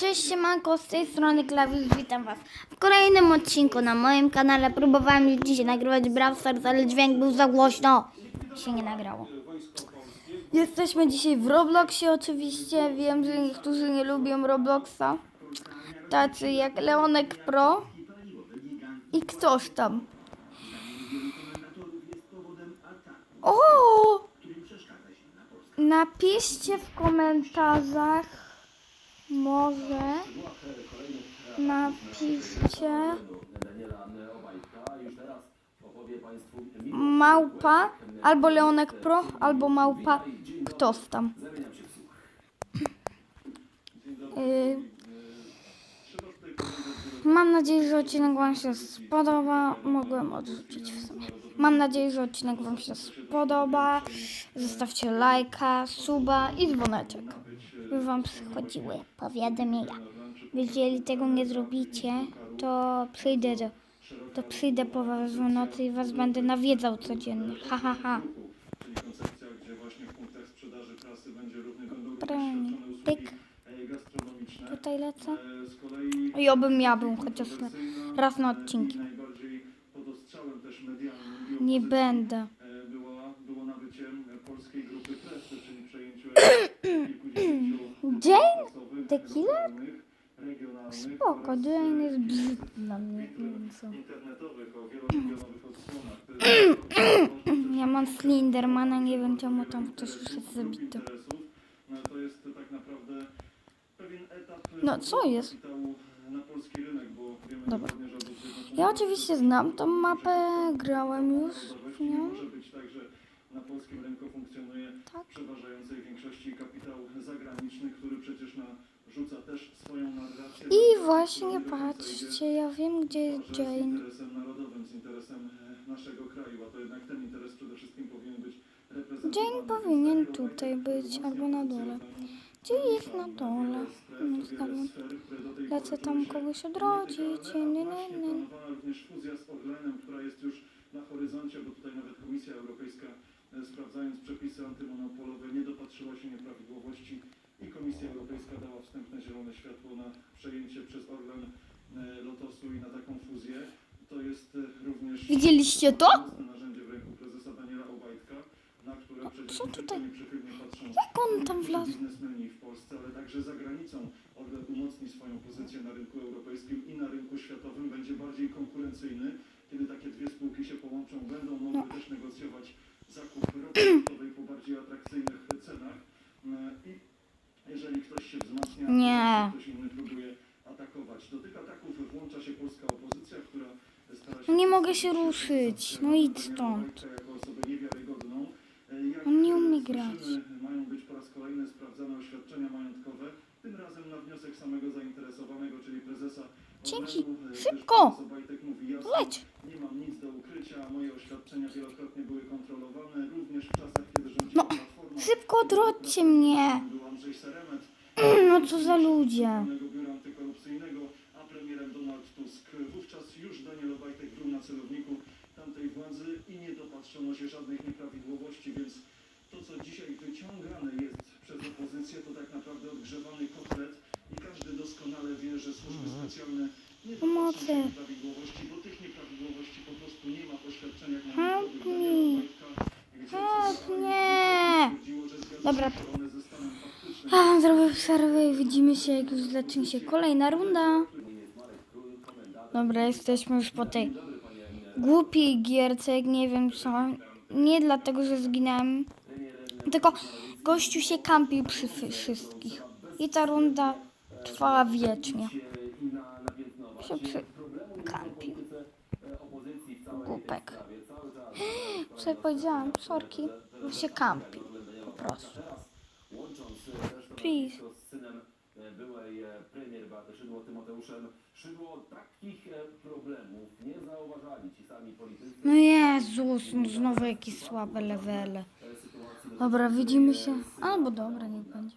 Cześć siemanko, z tej strony Klawisz, witam was w kolejnym odcinku na moim kanale. Próbowałem już dzisiaj nagrywać Brawl Stars, ale dźwięk był za głośno. Się nie nagrało. Jesteśmy dzisiaj w Robloxie oczywiście. Wiem, że niektórzy nie lubią Robloxa. Tacy jak Leonek Pro i ktoś tam. O! Napiszcie w komentarzach może napiszcie małpa albo Leonek Pro albo małpa ktoś tam. Yy, Mam nadzieję, że odcinek Wam się spodoba. Mogłem odrzucić w sumie. Mam nadzieję, że odcinek Wam się spodoba. Zostawcie lajka, suba i dzwoneczek. By Wam przychodziły powiadomienia. Jeżeli tego nie zrobicie, to przyjdę do, to przyjdę po Was w nocy i Was będę nawiedzał codziennie. Ha, ha, ha. Pranie. Pyk. Tutaj lecę. I obym ja był chociaż raz na odcinki. Nie będę. było, było nabycie e, polskiej grupy Presy, czyli przejęciu kilkudziesięciu Jane? lokalnych, regionalnych Spoko, Jane jest brzydki dla mnie. Ja mam Slendermana, nie wiem czemu tam ktoś jest zabity. No, co jest? Dobra. Ja oczywiście znam tą mapę, grałem już w nią. Może być tak, że na polskim rynku funkcjonuje Tak. przeważającej większości który przecież narzuca też swoją narrację. I właśnie patrzcie, ja wiem gdzie jest że z interesem narodowym, z interesem e, naszego kraju, a to jednak ten interes przede wszystkim powinien być. Jane powinien tutaj być, albo na dole. Gdzie jest na dole? Lecę tam kogoś odrodzić. Nie, nie, nie. Planowana również fuzja z Orlenem, która jest już na horyzoncie, bo tutaj nawet Komisja Europejska sprawdzając przepisy antymonopolowe nie dopatrzyła się nieprawidłowości i Komisja Europejska dała wstępne zielone światło na przejęcie przez Orlen e, Lotosu i na taką fuzję. To jest e, również Widzieliście to? narzędzie w ręku prezesa Daniela Obajtka, na które przecież nie tylko tutaj? nieprzychylnie patrzą Jak on tam wlazł? biznesmeni w Polsce, ale także za granicą. Orlen umocni swoją pozycję na rynku europejskim i na rynku światowym, będzie bardziej konkurencyjny. Kiedy takie dwie spółki się połączą, będą mogły No. też negocjować zakup ropy naftowej po bardziej atrakcyjnych cenach. E, I jeżeli ktoś się wzmacnia, to Nie. ktoś inny próbuje atakować. Do tych ataków włącza się polska opozycja, która stara się... No nie mogę się ruszyć. No idź stąd. On nie umie grać. Mają być po raz kolejny sprawdzane oświadczenia majątkowe, tym razem na wniosek samego zainteresowanego, czyli prezesa. Dzięki. E, Szybko. Leć. Nie mam nic do ukrycia, moje oświadczenia wielokrotnie były kontrolowane, również w czasach, kiedy rządziła No. Szybko odrodźcie mnie. Seremet, No co za ludzie. Celowniku tamtej władzy i nie dopatrzono się żadnych nieprawidłowości, więc to, co dzisiaj wyciągane jest przez opozycję, to tak naprawdę odgrzewany kotlet i każdy doskonale wie, że służby specjalne nie dopatrzą Pomocy. się nieprawidłowości, bo tych nieprawidłowości po prostu nie ma w oświadczeniach Help majątkowych Daniela gdzie nie. zgadza Dobra. A, zrobię przerwę i widzimy się, jak już zacznie się kolejna runda. Dobra, jesteśmy już po tej głupiej gierce, jak nie wiem co. Nie dlatego, że zginąłem, tylko gościu się kampił przy wszystkich. I ta runda trwała wiecznie. Się przy... kampił. Głupek. Co powiedziałam? Sorki. Bo się kampił. Po prostu. Please. e, byłej e, premier Szydło, Tymoteuszem Szydło, takich e, problemów nie zauważali ci sami politycy. No Jezus, no znowu jakieś słabe levele. Dobra, widzimy się. Albo dobra, niech będzie.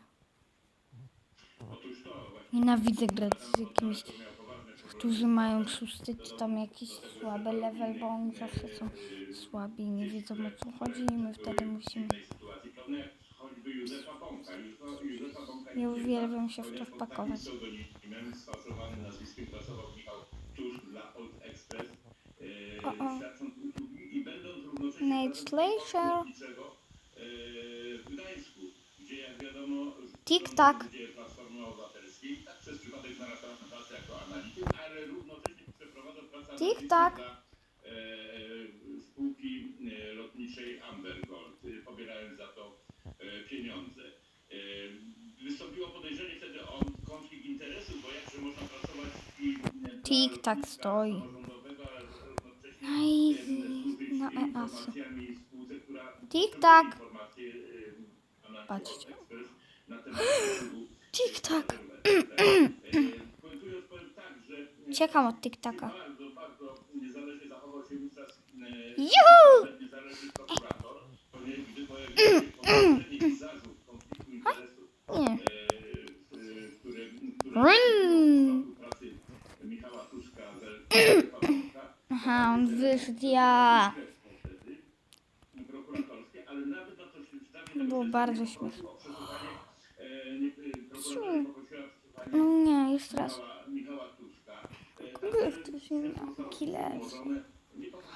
Nienawidzę grać z jakimiś, którzy mają szósty czy tam jakiś słaby level, bo oni zawsze są słabi i nie wiedzą o co chodzi i my wtedy musimy... Ja uwielbiam się w to wpakować. pseudonimem sfałszowanym nazwiskiem pracował Michał Tusz Wystąpiło podejrzenie wtedy o konflikt interesów, bo jakże można pracować i e, Tik-tak lotnictwa stoi. Aj, e, służyć na EAS. informacjami spółce, która Tik-tak. informacje, e, analityk Patrzcie. Końcując powiem tak, że Uciekam od się wówczas e, Juhu! niezależny prokurator, ponieważ gdy pojawił się podejrzenie i zarzut konfliktu interesów, Nie. e, e, który, który Aha, on wyszedł ja. było bardzo śmieszne. przesłuchanie No nie, jeszcze raz. Killer.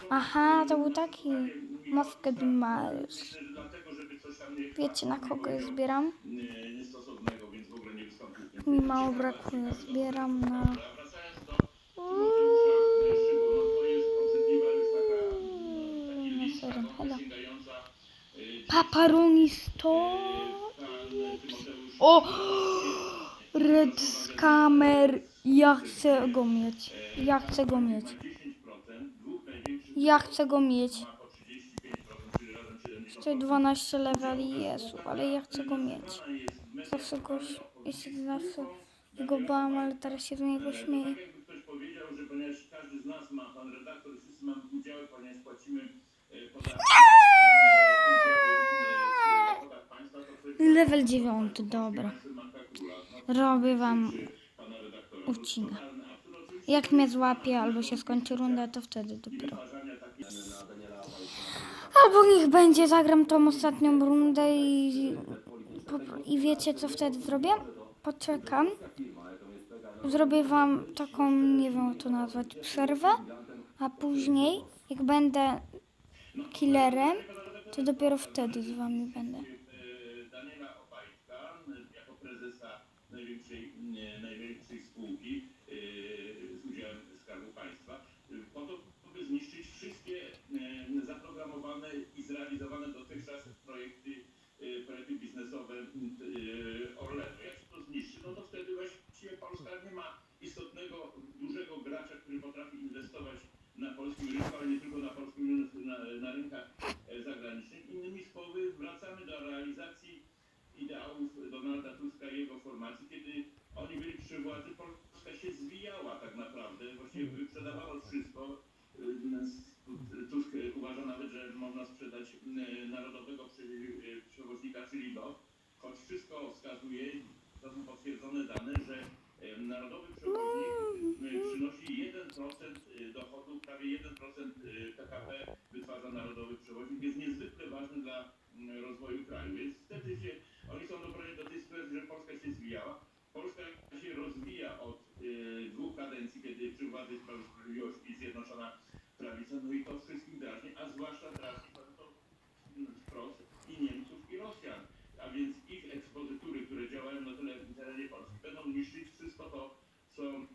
Aha, to był taki Tuska, Miles. Wiecie na kogo je zbieram? nie- niestosownego, więc w ogóle nie Mi mało brakuje, zbieram na... Paparoni 100. pan Tymoteusz O! Red Scammer. Ja chcę go mieć. Ja chcę go mieć. 10%, dwóch największych Ja chcę go mieć. ma po 35%, czyli razem 70%. Jeszcze 12 leveli Jezu, ale ja chcę go mieć. Zawsze go, ja się zawsze go bałam, ale teraz się z niego śmieję. Ktoś powiedział, że ponieważ każdy z nas ma, pan redaktor, wszyscy mamy udziały, ponieważ płacimy e, Level 9, dobra. Robię wam. Oczywiście Jak mnie złapie albo się skończy runda, to wtedy dopiero. Albo niech będzie, zagram tą ostatnią rundę i... I wiecie co wtedy zrobię? Poczekam. Zrobię wam taką, nie wiem jak to nazwać, przerwę. A później, jak będę killerem, to dopiero wtedy z wami będę. Polskim rynku, ale nie tylko na polskim rynku, na, na rynkach e, zagranicznych. Innymi słowy, wracamy do realizacji ideałów Donalda Tuska i jego formacji, kiedy oni byli przy władzy, Polska się zwijała tak naprawdę, właściwie wyprzedawano wszystko. Y, Tusk uważa nawet, że można sprzedać y, narodowego przewoźnika, czyli LOT, choć wszystko wskazuje, to są potwierdzone dane, że narodowy przewoźnik y, przynosi 1% dochodu, prawie 1% y, PKB wytwarza narodowy przewoźnik, jest niezwykle ważny dla mm, rozwoju kraju. Więc wtedy się, oni są doprowadzeni do tej sytuacji, że Polska się zwijała. Polska się rozwija od y, dwóch kadencji, kiedy przy władzy jest Prawo i Sprawiedliwość i Zjednoczona Prawica, no i to wszystkich drażni, a zwłaszcza drażni to mm, wprost i Niemców i Rosjan. A więc ich ekspozytury, które działają na tyle w terenie Polski, będą niszczyć wszystko to, co e,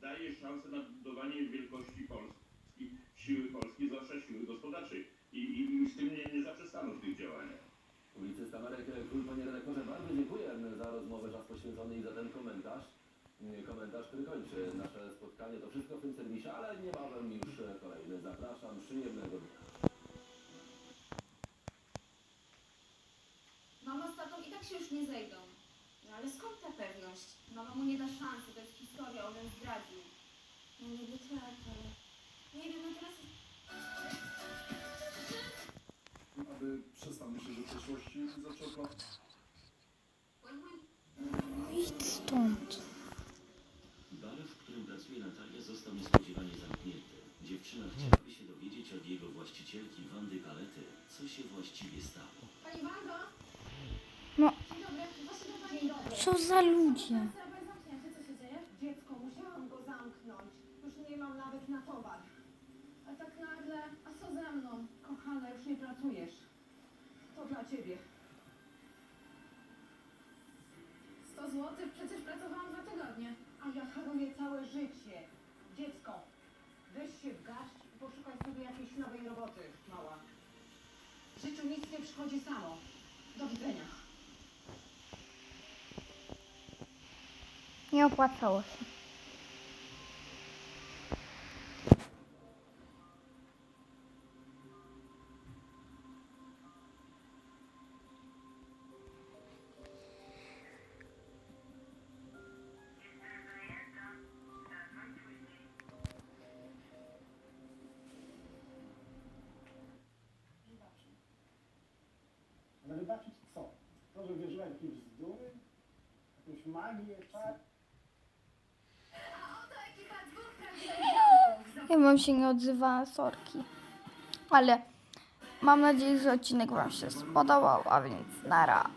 daje szansę na budowanie wielkości Polski, siły Polski, zwłaszcza siły gospodarczej. I, z tym nie, nie zaprzestaną w tych działaniach. Publicysta Marek Król, panie redaktorze, bardzo dziękuję za rozmowę, czas poświęcony i za ten komentarz. Mm, Komentarz, który kończy nasze spotkanie. To wszystko w tym serwisie, ale niebawem już e, kolejny. Zapraszam, przyjemnego dnia. Mama z tatą i tak się już nie zejdą. No ale skąd ta pewność? Mama mu nie da szansy, to jest historia, on ją zdradził. No niby tak, ale... Nie wiem, no teraz... aby przestał myśleć o przeszłości i zaczął planować. Idź stąd. Bar, w którym pracuje Natalia, został niespodziewanie zamknięty. Dziewczyna chciałaby się dowiedzieć od jego właścicielki Wandy Kalety, co się właściwie stało. Pani Wando, No, Co za ludzie? Co się dzieje? Dziecko, musiałam go zamknąć. Już nie mam nawet na towar. A tak nagle, a co ze mną? Kochana, już nie pracujesz. Ciebie. 100 zł? Przecież pracowałam dwa tygodnie. A ja haruję całe życie. Dziecko, weź się w garść i poszukaj sobie jakiejś nowej roboty, mała. W życiu nic nie przychodzi samo. Do widzenia. Nie opłacało się. Ale wybaczyć co? To, że wierzyła w jakieś bzdury? Jakąś magię, czar? Ja bym się nie odzywała, sorki. Ale mam nadzieję, że odcinek Wam się spodobał, a więc nara.